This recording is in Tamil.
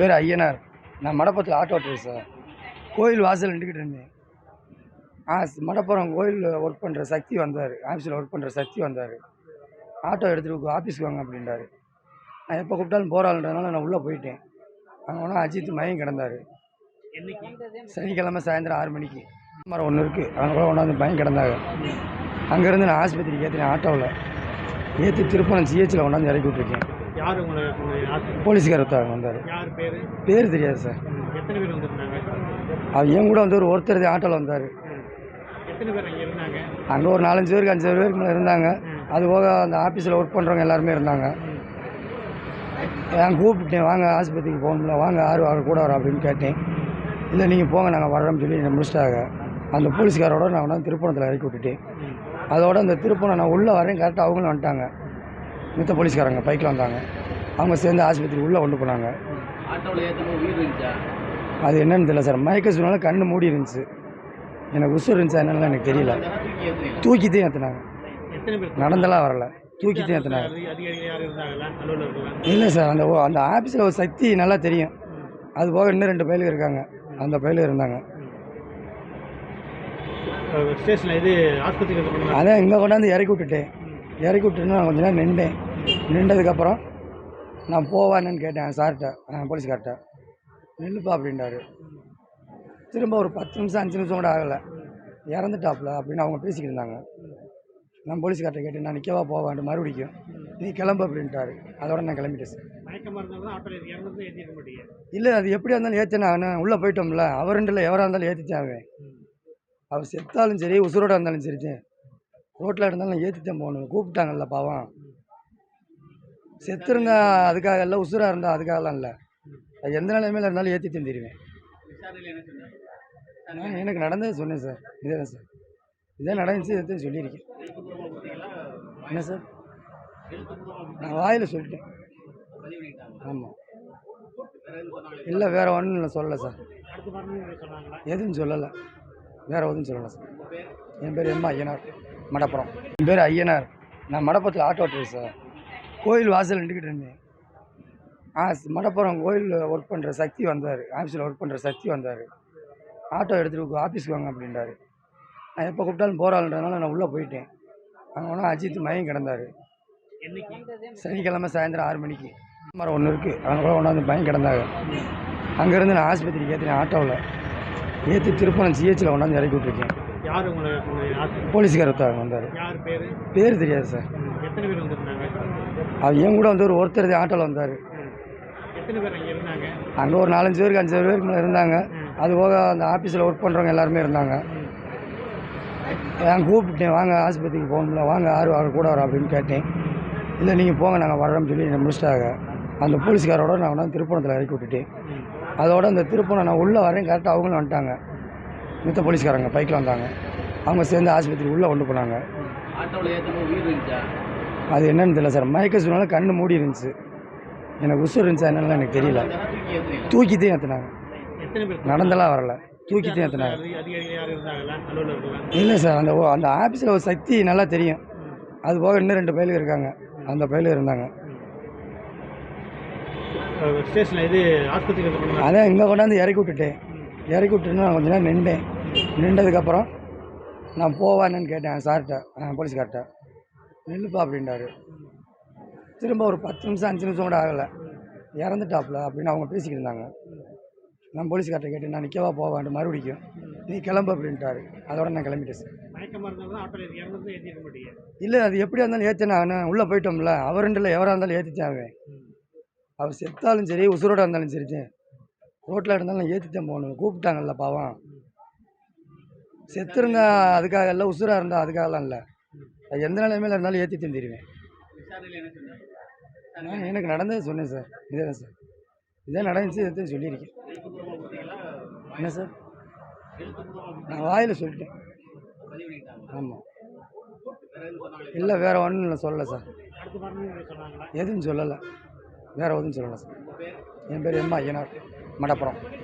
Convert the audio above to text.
பேர் ஐயனார். நான் மடப்பத்தில் ஆட்டோ ஓட்டுறேன் சார் கோயில் வாசல் நின்றுக்கிட்டு இருந்தேன். ஆ மடப்புறம் கோயிலில் ஒர்க் பண்ணுற சக்தி வந்தார். ஆஃபீஸில் ஒர்க் பண்ணுற சக்தி வந்தார். ஆட்டோ எடுத்துகிட்டு ஆஃபீஸ்க்கு வாங்க அப்படின்றாரு. நான் எப்போ கூப்பிட்டாலும் போகிறாள்ன்றதுனால நான் உள்ளே போயிட்டேன். அங்கே ஒன்றும் அஜித் மயம் கிடந்தார். சனிக்கிழமை சாயந்தரம் ஆறு மணிக்கு. மரம் ஒன்று இருக்குது அங்கே கூட கொண்டாந்து பயம் கிடந்தாங்க. அங்கேருந்து நான் ஆஸ்பத்திரிக்கு ஏற்றினேன் ஆட்டோவில் ஏற்றி திருப்பணம் சிஹெச்சில் கொண்டாந்து இறக்கி விட்ருக்கேன் யார் உங்களை போலீஸ்கார் ஒருத்தவங்க வந்தார். யார் பேர்? பேர் தெரியாது சார். எத்தனை பேர் வந்திருந்தாங்க? அவர் என் கூட வந்து ஒரு ஒருத்தர் ஆட்டோவில் வந்தார். எத்தனை பேர் அங்கே இருந்தாங்க? அங்கே ஒரு நாலஞ்சு பேருக்கு அஞ்சு பேருக்கு மேலே இருந்தாங்க. அது போக அந்த ஆஃபீஸில் ஒர்க் பண்ணுறவங்க எல்லாருமே இருந்தாங்க. நான் கூப்பிட்டேன் வாங்க ஆஸ்பத்திரிக்கு போகணும்ல வாங்க யார் அவர் கூட வர அப்படின்னு கேட்டேன். இல்லை நீங்கள் போங்க நாங்கள் வர்றோம்னு சொல்லி என்னை முடிச்சிட்டாங்க. அந்த போலீஸ்காரோட நான் வந்து திருப்பணத்தில் இறக்கி விட்டுட்டேன். அதோட அந்த திருப்பணம் நான் உள்ளே வரேன் கரெக்டாக அவங்களும் வந்துட்டாங்க. மித்த போலீஸ்காரங்க பைக்கில் வந்தாங்க. அவங்க சேர்ந்து ஆஸ்பத்திரி உள்ளே கொண்டு போனாங்க. அது என்னன்னு தெரியல சார். மயக்க சூழ்நிலை கண்ணு மூடி இருந்துச்சு. எனக்கு உசுர் இருந்துச்சா என்னன்னு எனக்கு தெரியல. தூக்கி ஏற்றுறீங்க தூக்கித்தான் ஏற்றுனாங்க நடந்தெல்லாம் வரல. தூக்கித்தான் ஏற்றுனாங்க இல்லை சார். அந்த அந்த ஆஃபீஸில் ஒரு சக்தி நல்லா தெரியும். அது போக இன்னும் ரெண்டு பயலுக்கு இருக்காங்க. அந்த பயலுக்கு இருந்தாங்க. அதான் இங்கே கொண்டாந்து இறக்கி விட்டுட்டேன். இறக்கி விட்டுட்டு நான் கொஞ்ச நேரம் நின்றேன். நின்றதுக்கப்புறம் நான் போவானேன்னு கேட்டேன் சார்கிட்ட போலீஸ்கார்ட்ட. நில்லுப்பா அப்படின்றாரு. திரும்ப ஒரு பத்து நிமிஷம் அஞ்சு நிமிஷம் கூட ஆகலை. இறந்துட்டாப்புல அப்படின்னு அவங்க பேசிக்கிட்டு இருந்தாங்க. நான் போலீஸ்கார்ட்ட கேட்டேன் நான் நிற்கவா போவான்ட்டு மறுபடிக்கும் நீ கிளம்பு அப்படின்ட்டாரு. அதோட நான் கிளம்பிட்டேன் சார். இல்லை அது எப்படியா இருந்தாலும் ஏற்றினா நான். உள்ளே போயிட்டோம்ல. அவருண்டில் எவராக இருந்தாலும் அவன் அவர் செத்தாலும் சரி உசுரோட இருந்தாலும் சரி ரோட்டில் இருந்தாலும் ஏற்றித்தான் போகணும். கூப்பிட்டாங்கல்ல பாவம். செத்துருங்க அதுக்காக இல்லை உசுராக இருந்தால் அதுக்காகலாம் இல்லை. அது எந்த நிலைமையில் இருந்தாலும் ஏற்றி தந்துடுவேன் நான் எனக்கு நடந்தது சொன்னேன் சார். இதே தான் சார். இதே நடந்துச்சு இதை சொல்லியிருக்கேன். என்ன சார்? நான் வாயில் சொல்லிட்டேன். ஆமாம் இல்லை வேறு ஒன்றும் இல்லை சொல்லலை சார். எதுவும் சொல்லலை. வேறு எதுவும் சொல்லலை சார். என் பேர் எம்மா ஐயனார் மடப்புறம். என் பேர் ஐயனார். நான் மடப்புறத்தில் ஆட்டோ ஓட்டுறேன் சார் கோயில் வாசல் நின்றுக்கிட்டு இருந்தேன். ஆ மடப்புறம் கோயிலில் ஒர்க் பண்ணுற சக்தி வந்தார். ஆஃபீஸில் ஒர்க் பண்ணுற சக்தி வந்தார். ஆட்டோ எடுத்துகிட்டு ஆஃபீஸ்க்கு வாங்க அப்படின்றாரு. நான் எப்போ கூப்பிட்டாலும் போகிறாள்ன்றதுனால நான் உள்ளே போயிட்டேன். அங்கே ஒன்றும் அஜித் மயம் கிடந்தார். சனிக்கிழமை சாயந்தரம் ஆறு மணிக்கு. மரம் ஒன்று இருக்குது அங்கே கூட கொண்டாந்து பயம் கிடந்தாங்க. அங்கேருந்து நான் ஆஸ்பத்திரிக்கு ஏற்றினேன் ஆட்டோவில் ஏற்றி திருப்பணம் சிஹெச்சில் கொண்டாந்து இறக்கி விட்டுருக்கேன். யார் உங்களை போலீஸ்கார் ஒருத்தவங்க வந்தார். யார் பேர்? பேர் தெரியாது சார். எத்தனை பேர் வந்திருந்தாங்க? அவர் என் கூட வந்து ஒரு ஒருத்தர் ஆட்டோவில் வந்தார். எத்தனை பேர் அங்கே இருந்தாங்க? அங்கே ஒரு நாலஞ்சு பேருக்கு அஞ்சு பேருக்கு மேலே இருந்தாங்க. அது போக அந்த ஆஃபீஸில் ஒர்க் பண்ணுறவங்க எல்லாருமே இருந்தாங்க. நான் கூப்பிட்டேன் வாங்க ஆஸ்பத்திரிக்கு போகணும்ல வாங்க யார் அவர் கூட வர அப்படின்னு கேட்டேன். இல்லை நீங்கள் போங்க நாங்கள் வர்றோம்னு சொல்லி என்னை முடிச்சிட்டாங்க. அந்த போலீஸ்காரோட நான் வந்து திருப்பணத்தில் இறக்கி விட்டுட்டேன். அதோட அந்த திருப்பணம் நான் உள்ளே வரேன் கரெக்டாக அவங்களும் வந்துட்டாங்க. மித்த போலீஸ்காரங்க பைக்கில் வந்தாங்க. அவங்க சேர்ந்து ஆஸ்பத்திரி உள்ளே கொண்டு போனாங்க. அது என்னன்னு தெரியல சார். மயக்க சூழ்நிலை கண்ணு மூடி இருந்துச்சு. எனக்கு உசுர் இருந்துச்சா என்னன்னு எனக்கு தெரியல. தூக்கி தூக்கித்தான் ஏற்றுனாங்க நடந்தெல்லாம் வரல. ஏற்றுனாங்க யார் இருந்தாங்களா அலுவலர்களா இல்லை சார் அந்த ஓ- அந்த ஆஃபீஸில் ஒரு சக்தி நல்லா தெரியும். அது போக இன்னும் ரெண்டு பயலுக்கு இருக்காங்க. அந்த பயலுக்கு இருந்தாங்க. அதான் இங்கே கொண்டாந்து இறக்கி விட்டுட்டேன். இறக்கி விட்டுட்டு நான் கொஞ்ச நேரம் நின்றேன். நின்றதுக்கப்புறம் நான் போவானேன்னு கேட்டேன் சார்கிட்ட போலீஸ்கார்ட்ட. நில்லுப்பா அப்படின்றாரு. திரும்ப ஒரு பத்து நிமிஷம் அஞ்சு நிமிஷம் கூட ஆகலை. இறந்துட்டாப்புல அப்படின்னு அவங்க பேசிக்கிட்டு இருந்தாங்க. நான் போலீஸ்கார்ட்ட கேட்டேன் நான் நிற்கவா போவான்ட்டு மறுபடிக்கும் நீ கிளம்பு அப்படின்ட்டாரு. அதோட நான் கிளம்பிட்டேன் சார் இல்லை அது எப்படியா இருந்தாலும் ஏற்றினா நான். உள்ளே போயிட்டோம்ல. அவருண்டில் எவராக இருந்தாலும் ஏற்றித்தான் அவன் அவர் செத்தாலும் சரி உசுரோட இருந்தாலும் சரி ரோட்டில் இருந்தாலும் ஏற்றித்தான் போகணும். கூப்பிட்டாங்கல்ல பாவம். செத்துருங்க அதுக்காக இல்லை உசுராக இருந்தால் அதுக்காகலாம் இல்லை. அது எந்த நிலைமையில இருந்தாலும் ஏற்றி தந்துடுவேன் நான் எனக்கு நடந்தது சொன்னேன் சார். இதே தான் சார். இதே நடந்துச்சு இதை சொல்லியிருக்கேன். என்ன சார்? நான் வாயில் சொல்லிட்டேன். ஆமாம் இல்லை வேறு ஒன்றும் இல்லை சொல்லலை சார். எதுவும் சொல்லலை. வேறு எதுவும் சொல்லலை சார். என் பேர் எம் ஐயனார் மடப்புறம்.